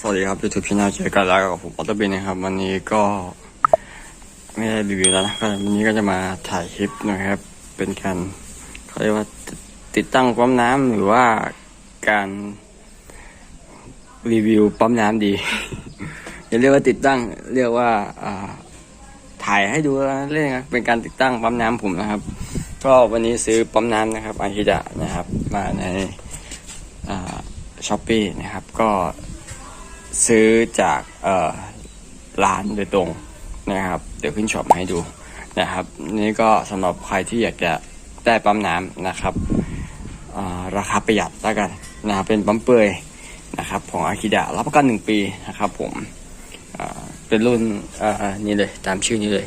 สวัสดีครับยูทูบช anel เจอกันแล้วกับผมออตเตอร์เบนนะครับ วันนี้ก็ไม่ได้รีวิวแล้วนะก็วันนี้ก็จะมาถ่ายคลิปนะครับ เป็นการเขาเรียกว่าติดตั้งปั๊มน้ำหรือว่าการรีวิวปั๊มน้ำดีอย่าเรียกว่าติดตั้งเรียกว่าอถ่ายให้ดูแล้วเรื่องเป็นการติดตั้งปั๊มน้ำผมนะครับ ก็วันนี้ซื้อปั๊มน้ำนะครับอาฮิดะนะครับ มาในอช้อปปี้นะครับ ก็ ซื้อจากร้านโดยตรงนะครับ เดี๋ยวขึ้นช็อปมาให้ดูนะครับ นี่ก็สำหรับใครที่อยากจะได้ปั๊มน้ำนะครับราคาประหยัดแล้วกันนะครับเป็นปั๊มเปื่อยนะครับของอาคิดะรับประกันหนึ่งปีนะครับผมเป็นรุ่นนี่เลยตามชื่อนี้เลย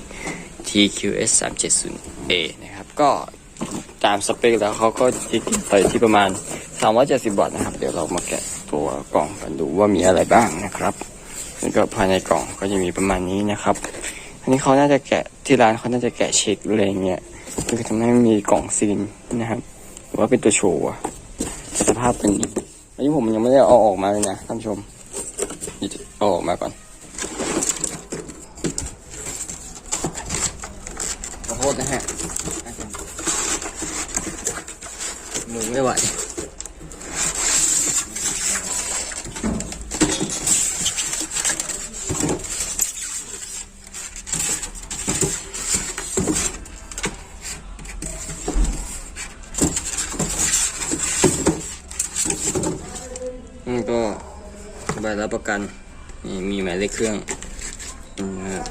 TQS 370A นะครับ ก็ตามสเปคแล้วเขาก็จะกินไฟที่ประมาณ 370วัตต์นะครับ เดี๋ยวเรามาแกะตัวกล่องกันดูว่ามีอะไรบ้างนะครับนี่ก็ภายในกล่องก็จะมีประมาณนี้นะครับ อันนี้เขาน่าจะแกะที่ร้านเขาน่าจะแกะเช็คหรืออะไรเงี้ยคือทำให้มีกล่องซีนนะครับหรือว่าเป็นตัวโชว์สภาพเป็นอันนี้ผมยังไม่ได้เอาออกมาเลยนะท่านชมเอาออกมาก่อนขอโทษนะฮะมือไม่ไหว ก็ใบรับประกันนี่มีหมายเลขเครื่อง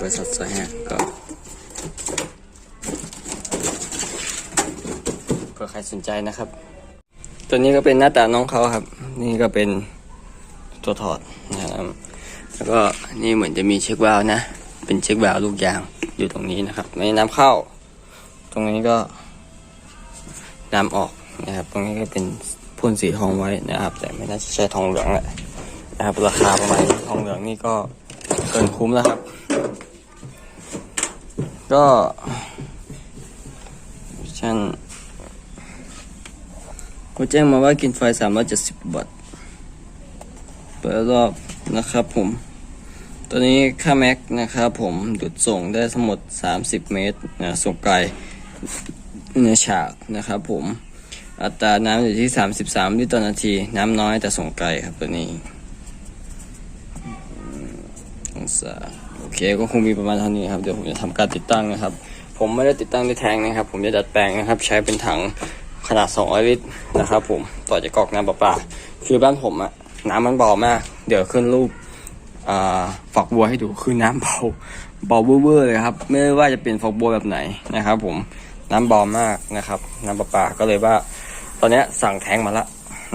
บริษัทสายแฮกก็เผื่อใครสนใจนะครับ ตัวนี้ก็เป็นหน้าตาน้องเขาครับ นี่ก็เป็นตัวถอดนะครับ แล้วก็นี่เหมือนจะมีเช็ควาล์วนะ เป็นเช็ควาล์วลูกยางอยู่ตรงนี้นะครับไม่น้ำเข้า ตรงนี้ก็น้ำออกนะครับ ตรงนี้ก็เป็น พ่นสีทองไว้นะครับ แต่ไม่น่าจะใช่ทองเหลืองแหละนะครับ ราคาประมาณทองเหลืองนี่ก็เกินคุ้มแล้วครับ ก็ฉันเขาแจ้งมาว่ากินไฟ 370 วัตต์เปิดรอบนะครับผม ตัวนี้ค่าแม็กนะครับผมดูดส่งได้ทั้งหมด 30 เมตรนะส่งไกลเนื้อฉากนะครับผม อัตราน้ำอยู่ที่ 33 ลิตรต่อนาที น้ำน้อยแต่ส่งไกลครับตัวนี้องศาโอเคก็คงมีประมาณเท่านี้ครับ เดี๋ยวผมจะทำการติดตั้งนะครับ ผมไม่ได้ติดตั้งด้วยแทงนะครับ ผมจะดัดแปลงนะครับ ใช้เป็นถังขนาด 200 ลิตรนะครับ ผมต่อจากกอกน้ำประปาคือบ้านผมอะน้ำมันเบามาก เดี๋ยวขึ้นรูปฝักบัวให้ดูคือน้ำเบาเบาเวอเลยครับ ไม่ว่าจะเป็นฝักบัวแบบไหนนะครับ ผมน้ำเบามากนะครับ น้ำประปาก็เลยว่า ตอนนี้สั่งแทงมาละ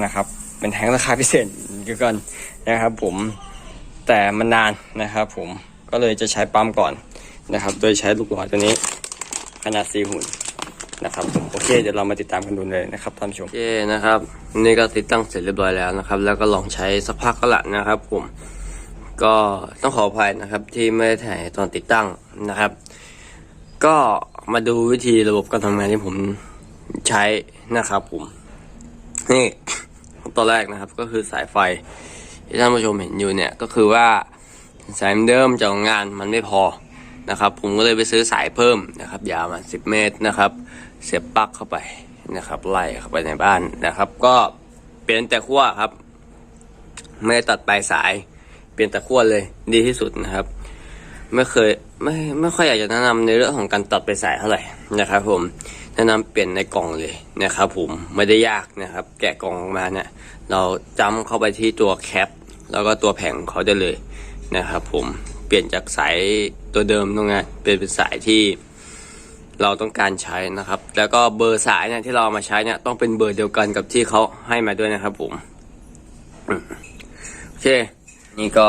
นะครับ เป็นแทงราคาพิเศษก็กันนะครับ ผมแต่มันนานนะครับ ผมก็เลยจะใช้ปั๊มก่อนนะครับ โดยใช้ลูกหลอดตัวนี้ขนาด4หุ่นนะครับผมโอเคเดี๋ยวเรามาติดตามกันดูเลยนะครับท่านผู้ชมโอเคนะครับ นี่ก็ติดตั้งเสร็จเรียบร้อยแล้วนะครับ แล้วก็ลองใช้สักพักก็ละนะครับ ผมก็ต้องขออภัยนะครับที่ไม่ได้ถ่ายตอนติดตั้งนะครับ ก็มาดูวิธีระบบการทำงานที่ผมใช้ นะครับผมนี่ตอนแรกนะครับก็คือสายไฟที่ท่านผู้ชมเห็นอยู่เนี่ยก็คือว่าสายเดิมจากงงานมันไม่พอนะครับ ผมก็เลยไปซื้อสายเพิ่มนะครับ ยาวมา10เมตรนะครับ เสียบปลั๊กเข้าไปนะครับ ไล่เข้าไปในบ้านนะครับ ก็เปลี่ยนแต่ขั้วครับ ไม่ได้ตัดปลายสาย เปลี่ยนแต่ขั้วเลยดีที่สุดนะครับ ไม่เคยไม่ไม่ค่อยอยากจะแนะนำในเรื่องของการตัดไปสายเท่าไหร่นะครับ ผมแนะนำเปลี่ยนในกล่องเลยนะครับ ผมไม่ได้ยากนะครับ แกะกล่องออกมาเนี่ย เราจำเข้าไปที่ตัวแคปแล้วก็ตัวแผงเขาได้เลยนะครับ ผมเปลี่ยนจากสายตัวเดิมตรงนั้นเป็นเป็นสายที่เราต้องการใช้นะครับ แล้วก็เบอร์สายเนี่ยที่เรามาใช้เนี่ยต้องเป็นเบอร์เดียวกันกับที่เขาให้มาด้วยนะครับ ผมโอเค นี่ก็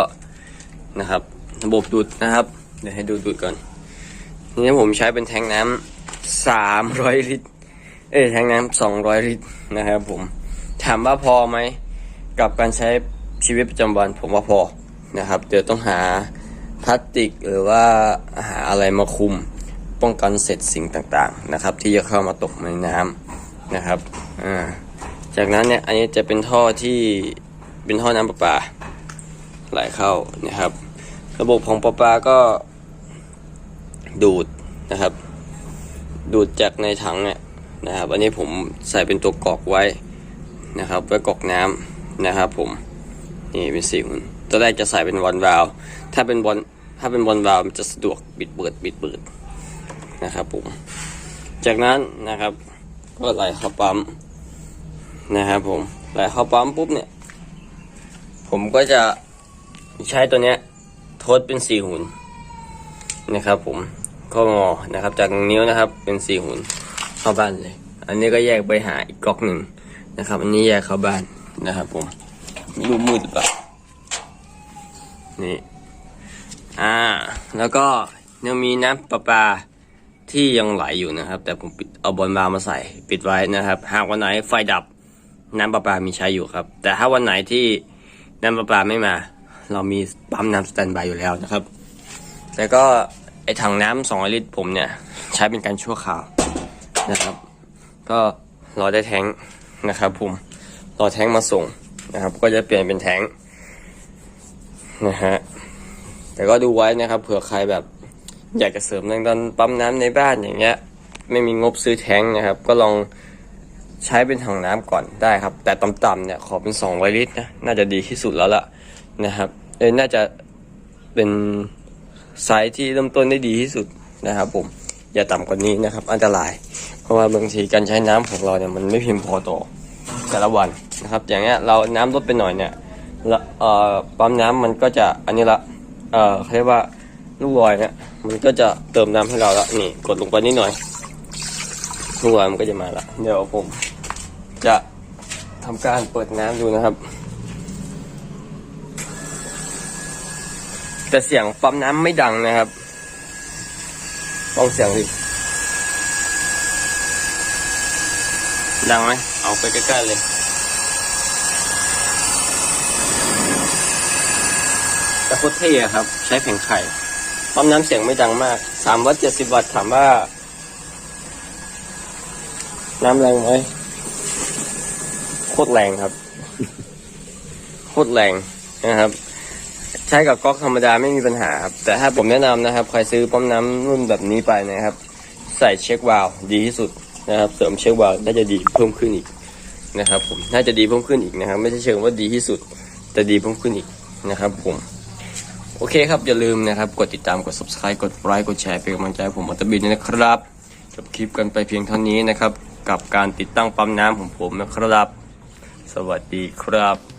นะครับ ระบบดูดนะครับ ดี๋ยวให้ดูดูดก่อนนี่ผมใช้เป็นแทงน้ำสามร้อยลิตร เอ้ยแทงน้ำสองร้อยลิตรนะครับผม ถามว่าพอไหมกับการใช้ชีวิตประจำวันผมว่าพอนะครับ เดี๋ยวต้องหาพลาสติกหรือว่าหาอะไรมาคุมป้องกันเศษสิ่งต่างๆนะครับ ที่จะเข้ามาตกในน้ำนะครับอ่าจากนั้นเนี่ยอันนี้จะเป็นท่อที่เป็นท่อน้ำประปาไหลเข้านะครับ ระบบของประปาก็ ดูดนะครับ ดูดจากในถังเนี่ยนะครับ อันนี้ผมใส่เป็นตัวกรอกไว้นะครับไว้กรอกน้ำนะครับ ผมนี่เป็นสี่หุ่นตัวแรกจะใส่เป็นบอลวาลถ้าเป็นบอลถ้าเป็นบอลวาลมันจะสะดวกบิดเปิดบิดเปิดนะครับผมจากนั้นนะครับก็ไหลเข้าปั๊มนะครับผมไหลเข้าปั๊มปุ๊บเนี่ย ผมก็จะใช้ตัวเนี้ยทดเป็นสี่หุ่นนะครับผม ข้องอนะครับ จากนิ้วนะครับ เป็นสี่หุ่นเข้าบ้านเลย อันนี้ก็แยกไปหาอีกก๊อกหนึ่งนะครับ อันนี้แยกเข้าบ้านนะครับ ผมไม่รู้มืดหรือเปล่านี่อ่า แล้วก็ยังมีน้ำประปาที่ยังไหลอยู่นะครับ แต่ผมปิดเอาบอลบาร์มาใส่ปิดไว้นะครับ หากวันไหนไฟดับน้ำประปามีใช้อยู่ครับ แต่ถ้าวันไหนที่น้ำประปาไม่มา เรามีปั๊มน้ำสแตนบายอยู่แล้วนะครับ แต่ก็ ไอถังน้ำสองลิตรผมเนี่ย ใช้เป็นการชั่วคราวนะครับ ก็รอได้แท้งนะครับผมรอแท้งมาส่งนะครับ ก็จะเปลี่ยนเป็นแท้งนะฮะแต่ก็ดูไว้นะครับ เผื่อใครแบบอยากจะเสริมเรื่องตอนปั๊มน้ำในบ้านอย่างเงี้ย ไม่มีงบซื้อแท้งนะครับ ก็ลองใช้เป็นถังน้ำก่อนได้ครับ แต่ต่ำๆเนี่ยขอเป็น200ลิตรนะน่าจะดีที่สุดแล้วล่ะนะครับเออน่าจะเป็น ไซส์ที่เริ่มต้นได้ดีที่สุดนะครับ ผมอย่าต่ำกว่านี้นะครับ อันตราย เพราะว่าบางทีการใช้น้ำของเราเนี่ยมันไม่เพียงพอต่อแต่ละวันนะครับ อย่างเงี้ยเราน้ำลดไปหน่อยเนี่ยละเอ่อปั๊มน้ำมันก็จะอันนี้ละเอ่อเขาเรียกว่าลูกลอยเนี่ยมันก็จะเติมน้ำให้เราละนี่กดลงไปนิดหน่อยลูกลอยมันก็จะมาละเดี๋ยวผมจะทำการเปิดน้ำดูนะครับ แต่เสียงปั๊มน้ำไม่ดังนะครับลองเสียงดิดังไหมเอาไปใกล้ๆเลยแต่โคตรเท่อะครับ ใช้แผงไข่ปั๊มน้ำเสียงไม่ดังมากสามวัตเจ็ดสิบวัตต์ถามว่า น้ำแรงไหมโคตรแรงครับ โคตรแรงนะครับใช้กับก๊อกธรรมดาไม่มีปัญหาครับ แต่ถ้าผมแนะนำนะครับ ใครซื้อปั๊มน้ำรุ่นแบบนี้ไปนะครับ ใส่เช็ควาล์วดีที่สุดนะครับ เสริมเช็ควาล์วน่าจะดีเพิ่มขึ้นอีกนะครับ ผม น่าจะดีเพิ่มขึ้นอีกนะครับ ไม่ใช่เชิงว่าดีที่สุด แต่ดีเพิ่มขึ้นอีกนะครับ ผม โอเคครับ อย่าลืมนะครับ กดติดตาม กด subscribe กดไลค์ กดแชร์ เป็นกำลังใจให้ผมอัตบินนะครับ จบคลิปกันไปเพียงเท่านี้นะครับ กับการติดตั้งปั๊มน้ำของผมนะครับ สวัสดีครับ